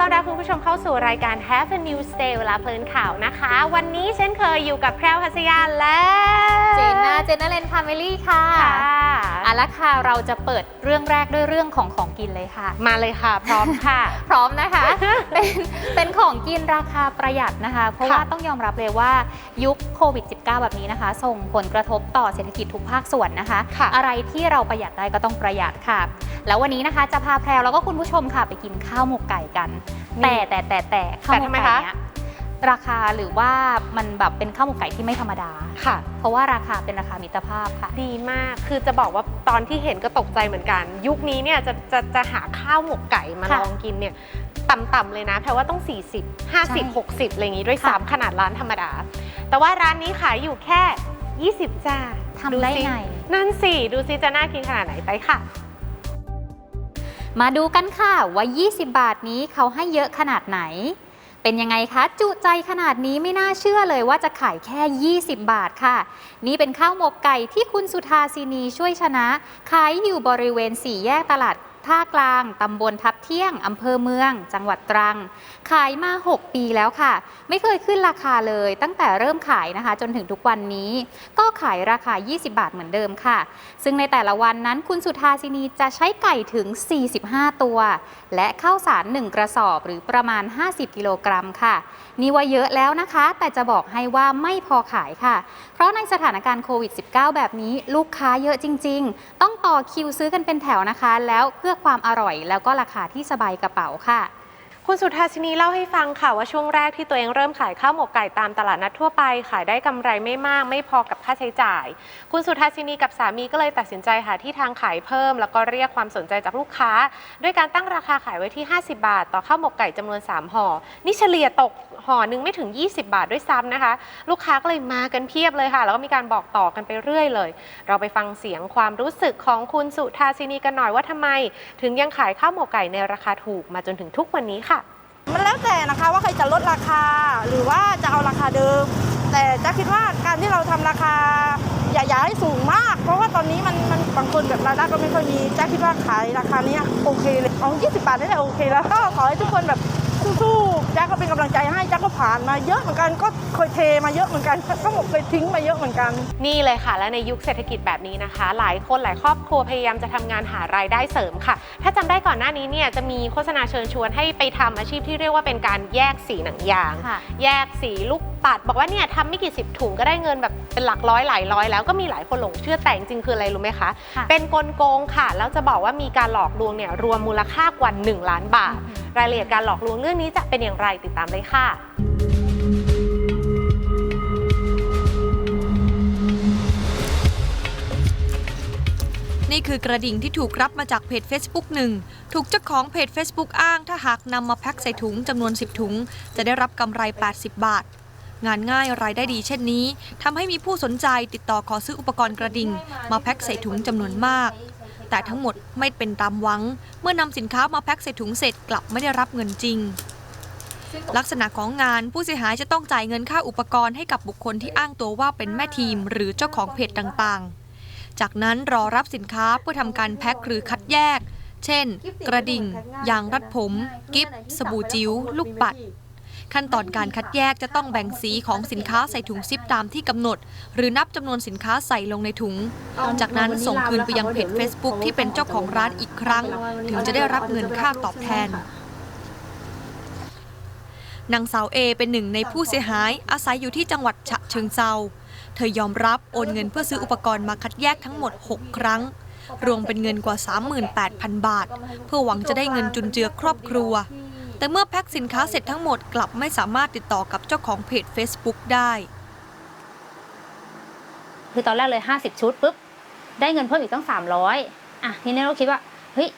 ต้อนรับคุณผู้ชมเข้าสู่รายการ Have a News Day เวลาเพลินข่าวนะคะ วันนี้เช่นเคยอยู่กับแพรวพัสยาและเจนนาเจนนาเลนพาเมลี่ค่ะค่ะเอาละค่ะเราจะเปิดเรื่องแรกด้วยเรื่องของของกินเลยค่ะ มาเลยค่ะ พร้อมค่ะ พร้อมนะคะ เป็นเป็นของกินราคาประหยัดนะคะ เพราะค่ะว่าต้องยอมรับเลยว่ายุคโควิด -19 แบบนี้นะคะ ส่งผลกระทบต่อเศรษฐกิจทุกภาคส่วนนะคะค่ะอะไรที่เราประหยัดได้ก็ต้องประหยัดค่ะ แล้ววันนี้นะคะจะพาแพรวแล้วก็คุณผู้ชมค่ะไปกินข้าวหมกไก่กันแต่แต่แต่แต่ข้าวหมกแต่ทำไมไก่คะเนี้ยราคาหรือว่ามันแบบเป็นข้าวหมกไก่ที่ไม่ธรรมดาค่ะ เพราะว่าราคาเป็นราคามิตรภาพค่ะ ดีมากคือจะบอกว่าตอนที่เห็นก็ตกใจเหมือนกัน ยุคนี้เนี่ยจะจะจะหาข้าวหมกไก่มาค่ะลองกินเนี่ยต่ำๆเลยนะแปลว่าต้อง 40 50 60อะไรอย่างงี้ด้วยค่ะซ้ำขนาดร้านธรรมดา แต่ว่าร้านนี้ขายอยู่แค่ 20จ้าทำได้สิไง นั่นสิ ดูสิจะน่ากินขนาดไหนไปค่ะ มาดูกันค่ะว่า 20 บาทนี้เขาให้เยอะขนาดไหน เป็นยังไงคะจุใจขนาดนี้ไม่น่าเชื่อเลยว่าจะขายแค่ 20 บาทค่ะ นี่เป็นข้าวหมกไก่ที่คุณสุธาสินีช่วยชนะ ขายอยู่บริเวณสี่แยกตลาด ท่ากลาง ตำบลทับเที่ยง อำเภอเมือง จังหวัดตรัง ขายมา 6 ปีแล้วค่ะ ไม่เคยขึ้นราคาเลย ตั้งแต่เริ่มขายนะคะ จนถึงทุกวันนี้ ก็ขายราคา 20 บาทเหมือนเดิมค่ะ ซึ่งในแต่ละวันนั้นคุณสุธาสินีจะใช้ไก่ถึง 45 ตัว และข้าวสาร 1 กระสอบหรือประมาณ 50 กิโลกรัมค่ะ นี่ว่าเยอะแล้วนะคะ แต่จะบอกให้ว่าไม่พอขายค่ะ เพราะในสถานการณ์โควิด -19 แบบนี้ลูกค้าเยอะจริง ๆ ต้องต่อคิวซื้อกันเป็นแถวนะคะ แล้วเพื่อความอร่อย แล้วก็ราคาที่สบายกระเป๋าค่ะ คุณสุธาชินีเล่าให้ฟังค่ะว่าช่วงแรกที่ตัวเองเริ่มขายข้าวหมกไก่ตามตลาดนัดทั่วไปขายได้กำไรไม่มากไม่พอกับค่าใช้จ่าย คุณสุธาชินีกับสามีก็เลยตัดสินใจหาที่ทางขายเพิ่ม แล้วก็เรียกความสนใจจากลูกค้า ด้วยการตั้งราคาขายไว้ที่ 50 บาท ต่อข้าวหมกไก่จำนวน 3ห่อนี่เฉลี่ยตกห่อหนึ่งไม่ถึง 20 บาทด้วยซ้ำนะคะ ลูกค้าก็เลยมากันเพียบเลยค่ะ แล้วก็มีการบอกต่อกันไปเรื่อยเลย เราไปฟังเสียงความรู้สึกของคุณสุธาชินีกันหน่อยว่าทำไม ถึงยังขายข้าวหมกไก่ในราคาถูกมาจนถึงทุกวันนี้ค่ะ มันแล้วแต่นะคะว่าใครจะลดราคาหรือว่าจะเอาราคาเดิม แต่จะคิดว่าการที่เราทำราคาอย่าย่าให้สูงมาก เพราะว่าตอนนี้มันมันบางคนแบบรายได้ก็ไม่ค่อยมีจ้าคิดว่าขายราคานี้โอเคเลยเอา 20 บาทได้แหละโอเคแล้วก็ขอให้ทุกคนแบบ สู้ๆจ้าก็เป็นกำลังใจให้จ้าก็ผ่านมาเยอะเหมือนกันก็เคยเทมาเยอะเหมือนกันก็หมดเคยทิ้งมาเยอะเหมือนกัน นี่เลยค่ะ และในยุคเศรษฐกิจแบบนี้นะคะ หลายคนหลายครอบครัวพยายามจะทำงานหารายได้เสริมค่ะ ถ้าจำได้ก่อนหน้านี้เนี่ยจะมีโฆษณาเชิญชวนให้ไปทำอาชีพที่เรียกว่าเป็นการแยกสีหนังยางค่ะแยกสีลูกปัด บอกว่าเนี่ยทำไม่กี่สิบถุงก็ได้เงินแบบเป็นหลักร้อยหลายร้อยแล้วก็มีหลายคนหลงเชื่อแต่จริงๆคืออะไรรู้ไหมคะค่ะเป็นกลโกงค่ะแล้วจะบอกว่ามีการหลอกลวงเนี่ยรวมมูลค่ากว่า1ล้านบาท รายละเอียดการหลอกลวงเรื่องนี้จะเป็นอย่างไรติดตามเลยค่ะนี่คือกระดิ่งที่ถูกรับมาจากเพจ Facebook หนึ่งถูกเจ้าของเพจ Facebook อ้างถ้าหากนำมาแพ็คใส่ถุงจำนวน 10 ถุง จะได้รับกำไร 80 บาท งานง่ายรายได้ดีเช่นนี้ทำให้มีผู้สนใจติดต่อขอซื้ออุปกรณ์กระดิ่ง มาแพ็คใส่ถุงจำนวนมาก แต่ทั้งหมดไม่เป็นตามหวัง เมื่อนำสินค้ามาแพ็คใส่ถุงเสร็จกลับไม่ได้รับเงินจริง ลักษณะของงานผู้เสียหายจะต้องจ่ายเงินค่าอุปกรณ์ให้กับบุคคลที่อ้างตัวว่าเป็นแม่ทีม หรือเจ้าของเพจต่างๆ จากนั้นรอรับสินค้าเพื่อทำการแพ็คหรือคัดแยก เช่น กระดิ่ง ยางรัดผม กิฟต์สบู่จิ๋ว ลูกปัด ขั้นตอนการคัดแยกจะต้องแบ่งสีของสินค้าใส่ถุงซิปตามที่กำหนด หรือนับจำนวนสินค้าใส่ลงในถุง จากนั้นส่งคืนไปยังเพจ Facebook ที่เป็นเจ้าของร้านอีกครั้ง ถึงจะได้รับเงินค่าตอบแทนนางสาวเอเป็นหนึ่งในผู้เสียหายอาศัยอยู่ที่จังหวัดฉะเชิงเซาเธอยอมรับโอนเงินเพื่อซื้ออุปกรณ์มาคัดแยกทั้งหมด 6 ครั้ง รวมเป็นเงินกว่า 38,000 บาท เพื่อหวังจะได้เงินจุนเจือครอบครัว แต่เมื่อแพ็คสินค้าเสร็จทั้งหมดกลับไม่สามารถติดต่อกับเจ้าของเพจ Facebook ได้ คือตอนแรกเลย 50 ชุดปุ๊บได้เงินเพิ่มอีกตั้ง 300อะทีนี้เราคิดว่าเฮ้ย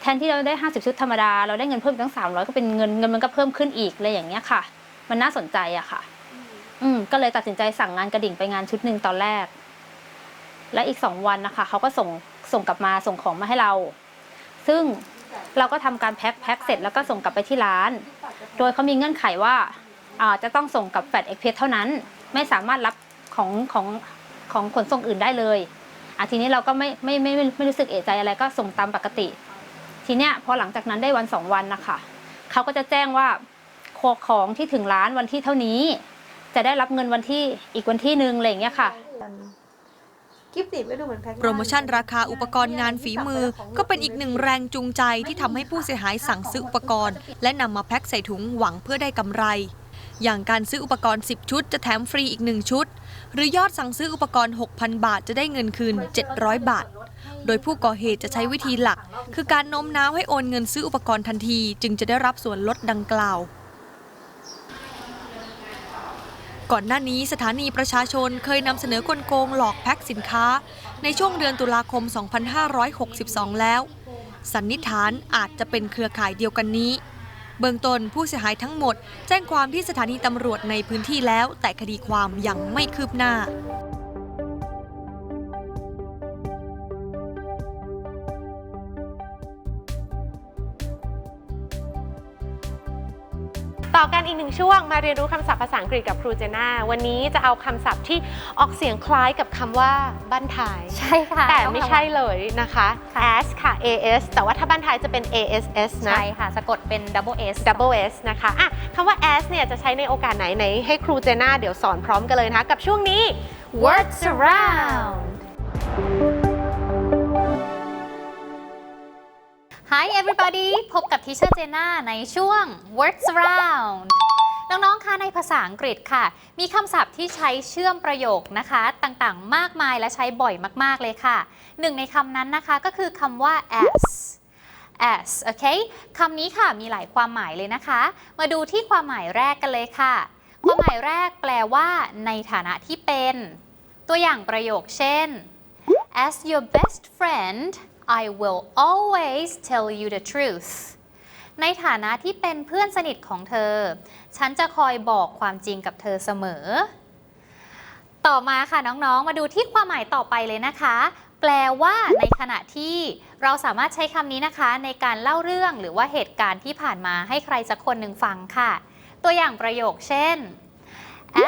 แทนที่เราได้ 50 ชุดธรรมดา เราได้เงินเพิ่มอีกตั้ง 300 ก็เป็นเงินเงินมันก็เพิ่มขึ้นอีกเลยอย่างเงี้ยค่ะ มันน่าสนใจอะค่ะ อืมก็เลยตัดสินใจสั่งงานกระดิ่งไปงานชุดหนึ่งตอนแรก และอีกสองวันนะคะเขาก็ส่งส่งกลับมาส่งของมาให้เรา ซึ่ง เราก็ทำการแพ็คแพ็คเสร็จแล้วก็ส่งกลับไปที่ร้าน โดยเขามีเงื่อนไขว่าจะต้องส่งกับแฟดเอ็กเพสเท่านั้น ไม่สามารถรับของของของขนส่งอื่นได้เลยอะทีนี้เราก็ไม่ไม่ไม่ไม่ไม่รู้สึกเอะใจอะไรก็ส่งตามปกติ ทีเนี้ยพอหลังจากนั้นได้วันสองวันนะคะเขาก็จะแจ้งว่าของที่ถึงร้านวันที่เท่านี้ จะได้รับเงินวันที่อีกวันที่หนึ่งอะไรอย่างเงี้ยค่ะ กิฟต์ติไม่ดูเหมือนแพ็คโปรโมชั่นราคาอุปกรณ์งานฝีมือ ก็เป็นอีกหนึ่งแรงจูงใจที่ทำให้ผู้เสียหายสั่งซื้ออุปกรณ์ และนำมาแพ็คใส่ถุงหวังเพื่อได้กำไร อย่างการซื้ออุปกรณ์ 10 ชุด จะแถมฟรีอีก 1 ชุด หรือยอดสั่งซื้ออุปกรณ์ 6,000 บาทจะได้เงินคืน 700 บาท โดยผู้ก่อเหตุจะใช้วิธีหลัก คือการโน้มน้าวให้โอนเงินซื้ออุปกรณ์ทันที จึงจะได้รับส่วนลดดังกล่าว ก่อนหน้านี้สถานีประชาชนเคยนำเสนอกลโกงหลอกแพ็คสินค้า ในช่วงเดือนตุลาคม 2562 แล้ว สันนิษฐานอาจจะเป็นเครือข่ายเดียวกันนี้ เบื้องต้นผู้เสียหายทั้งหมด แจ้งความที่สถานีตำรวจในพื้นที่แล้ว แต่คดีความยังไม่คืบหน้า อกันอีกหนึ่งช่วงมาเรียนรู้คำศัพท์ภาษาอังกฤษกับครูเจน่าวันนี้จะเอาคำศัพท์ที่ออกเสียงคล้ายกับคำว่าบ้านท้าย ใช่ค่ะแต่องไม่ทำใช่เลยนะคะ as ค่ะ as แต่ว่าถ้าบ้านท้ายจะเป็น ass นะ ใช่ค่ะ สะกดเป็น double s double s นะคะอะคำว่า as เนี่ยจะใช้ในโอกาสไหนไหนให้ครูเจน่าเดี๋ยวสอนพร้อมกันเลยนะคะกับช่วงนี้ words around Hi everybody พบกับทีเชอร์เจน่าในช่วง words Round น้อง ๆ คะในภาษาอังกฤษค่ะ มีคำศัพท์ที่ใช้เชื่อมประโยคนะคะ ต่างๆ มากมายและใช้บ่อยมาก ๆ เลยค่ะ หนึ่งในคำนั้นนะคะก็คือคำว่า as as โอเคคำนี้ค่ะมีหลายความหมายเลยนะคะ มาดูที่ความหมายแรกกันเลยค่ะ ความหมายแรกแปลว่า ในฐานะที่เป็น ตัวอย่างประโยคเช่น as your best friend I will always tell you the truth ในฐานะที่เป็นเพื่อนสนิทของเธอ ฉันจะคอยบอกความจริงกับเธอเสมอ ต่อมาค่ะน้องๆ มาดูที่ความหมายต่อไปเลยนะคะ แปลว่าในขณะที่เราสามารถใช้คำนี้นะคะ ในการเล่าเรื่องหรือว่าเหตุการณ์ที่ผ่านมาให้ใครสักคนหนึ่งฟังค่ะ ตัวอย่างประโยคเช่น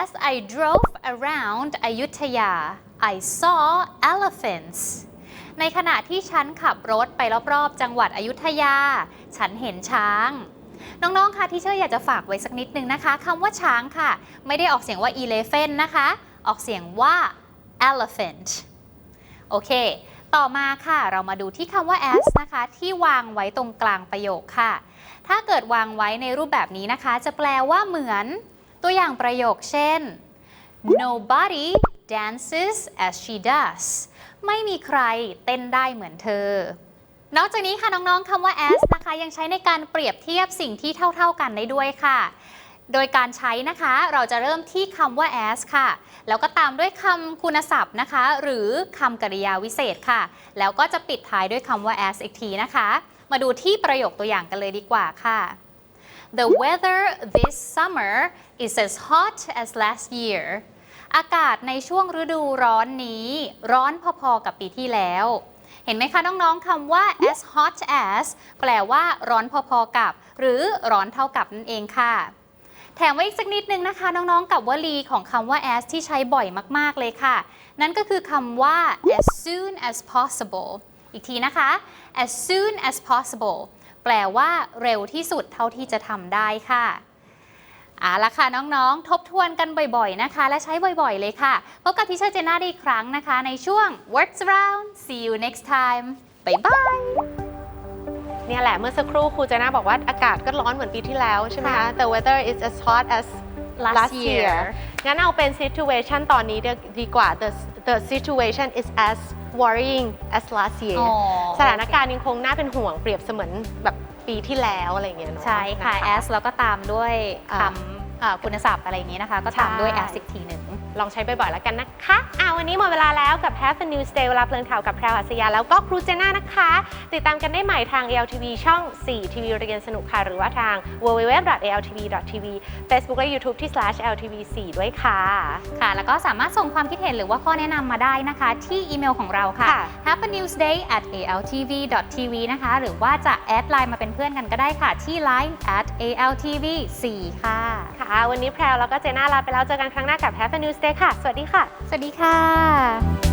As I drove around Ayutthaya I saw elephants ในขณะที่ฉันขับรถไปรอบๆ จังหวัดอยุธยา ฉันเห็นช้างน้อง ๆ ค่ะที่เชื่ออยากจะฝากไว้สักนิดนึงนะคะคำว่าช้างค่ะ ไม่ได้ออกเสียงว่า elephant นะคะ ออกเสียงว่า elephant โอเค ต่อมาค่ะ เรามาดูที่คำว่า as นะคะ ที่วางไว้ตรงกลางประโยคค่ะ ถ้าเกิดวางไว้ในรูปแบบนี้นะคะ จะแปลว่าเหมือนตัวอย่างประโยคเช่น nobody dances as she does ไม่มีใครเต้นได้เหมือนเธอ นอกจากนี้ค่ะน้องๆคำว่า as นะคะ ยังใช้ในการเปรียบเทียบสิ่งที่เท่า ๆกันได้ด้วยค่ะ โดยการใช้นะคะเราจะเริ่มที่คำว่า as ค่ะ แล้วก็ตามด้วยคำคุณศัพท์นะคะ หรือคำกริยาวิเศษค่ะ แล้วก็จะปิดท้ายด้วยคำว่า as อีกทีนะคะ มาดูที่ประโยคตัวอย่างกันเลยดีกว่าค่ะ The weather this summer is as hot as last year อากาศในช่วงฤดูร้อนนี้ ร้อนพอๆกับปีที่แล้ว เห็นไหมคะน้องๆคำว่า as hot as แปลว่าร้อนพอๆกับ หรือร้อนเท่ากับนั่นเองค่ะ แถมไว้อีกสักนิดนึงนะคะ น้องๆ กับวลีของคำว่า as ที่ใช้บ่อยมากๆเลยค่ะ นั่นก็คือคำว่า as soon as possible อีกทีนะคะ as soon as possible แปลว่าเร็วที่สุดเท่าที่จะทำได้ค่ะ เอาละค่ะน้องๆ ทบทวนกันบ่อยๆนะคะ และใช้บ่อยๆเลยค่ะพบกับทิเชอร์เจน่าได้อีกครั้งนะคะ ในช่วง words around see you next time bye bye เนี่ยแหละเมื่อสักครู่ครูเจน่าบอกว่าอากาศก็ร้อนเหมือนปีที่แล้วใช่ไหมคะ ค่ะ The weather is as hot as Last last year year งั้นเอาเป็น situation ตอนนี้ดีกว่า the the situation is as worrying as last year อ๋อ สถานการณ์ยังคงน่าเป็นห่วงเปรียบเสมือนแบบ ปีที่แล้วอะไรอย่างเงี้ยเนาะใช่ค่ะน as แล้วก็ตามด้วยคอ่าำอ่า คุณศัพท์อะไรอย่างนี้นะคะ ก็ตามด้วยใช่ as อีกทีหนึ่งลองใช้บ่อยๆแล้วกันนะคะอ่าวันนี้หมดเวลาแล้วกับ Have a News Day เวลาเพลินข่าวกับแพรวอัศยา แล้วก็ครูเจน่านะคะ ติดตามกันได้ใหม่ทาง ALTV ช่อง 4 ทีวีเรียนสนุกค่ะ หรือว่าทาง www.altv.tv Facebook และ YouTube ที่ /ltv4 ด้วยค่ะ ค่ะ แล้วก็สามารถส่งความคิดเห็นหรือว่าข้อแนะนำมาได้นะคะ ที่อีเมลของเราค่ะค่ะ have a news day at altv.tv นะคะ หรือว่าจะแอดไลน์มาเป็นเพื่อนกันก็ได้ค่ะ ที่ line at altv 4 ค่ะค่ะวันนี้แพรวแล้วก็เจน่าลาไปแล้วเจอกันครั้งหน้ากับแฮปปี้นิวส์เดย์ค่ะ สวัสดีค่ะ สวัสดีค่ะ